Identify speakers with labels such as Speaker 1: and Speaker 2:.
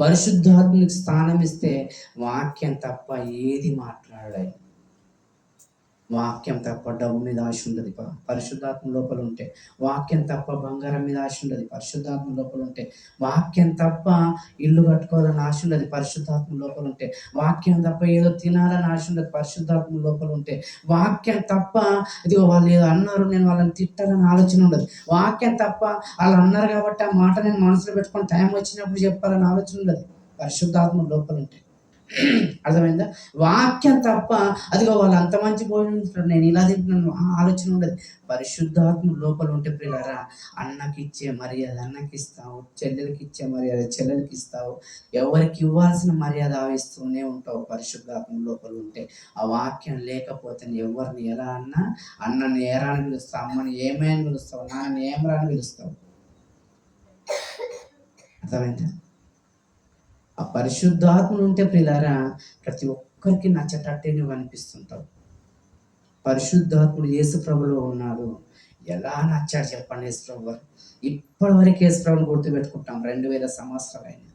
Speaker 1: పరిశుద్ధాత్మకి స్థానం ఇస్తే వాక్యం తప్ప ఏది మాట్లాడాయి వాక్యం తప్ప డబ్బు మీద ఆశ ఉండదు. పరిశుద్ధాత్మ లోపల ఉంటే వాక్యం తప్ప బంగారం మీద ఆశ ఉండదు. పరిశుద్ధాత్మ లోపల ఉంటే వాక్యం తప్ప ఇల్లు కట్టుకోవాలని ఆశ ఉండదు. పరిశుద్ధాత్మ లోపల ఉంటే వాక్యం తప్ప ఏదో తినాలని ఆశ ఉండదు. పరిశుద్ధాత్మ లోపల ఉంటే వాక్యం తప్ప ఇదిగో వాళ్ళు ఏదో అన్నారు నేను వాళ్ళని తిట్టాలని ఆలోచన ఉండదు. వాక్యం తప్ప వాళ్ళు అన్నారు కాబట్టి ఆ మాట నేను మనసులో పెట్టుకొని టైం వచ్చినప్పుడు చెప్పాలని ఆలోచన ఉండదు. పరిశుద్ధాత్మ లోపల ఉంటే అర్థమైందా? వాక్యం తప్ప అదిగో వాళ్ళు అంత మంచి భోజనం తింటున్నారు, నేను ఇలా తింటున్నాను. ఆ ఆలోచన ఉండదు. పరిశుద్ధాత్మ లోపల ఉంటే పిల్లరా అన్నకి ఇచ్చే మర్యాద అన్నకి ఇస్తావు చెల్లెలకి ఇచ్చే మర్యాద చెల్లెలకి ఇస్తావు ఎవరికి ఇవ్వాల్సిన మర్యాద ఇస్తూనే ఉంటావు పరిశుద్ధాత్మ లోపల ఉంటే. ఆ వాక్యం లేకపోతే ఎవరిని ఎలా అన్నా అన్నని ఏరా అని పిలుస్తావు అమ్మని ఏమైనా పిలుస్తావు నాన్నని ఏమరాని పిలుస్తావు. అర్థమైందా? ఆ పరిశుద్ధాత్మలు ఉంటే ప్రియులారా ప్రతి ఒక్కరికి నచ్చటట్టే నువ్వు అనిపిస్తుంటావు పరిశుద్ధాత్ముడు యేసు ప్రభులో ఉన్నాడు. ఎలా నచ్చాడు చెప్పండి యేసు ప్రభు గారు. ఇప్పటి వరకు యేసు ప్రభుని గుర్తుపెట్టుకుంటాం. రెండు వేల సంవత్సరాలు అయినా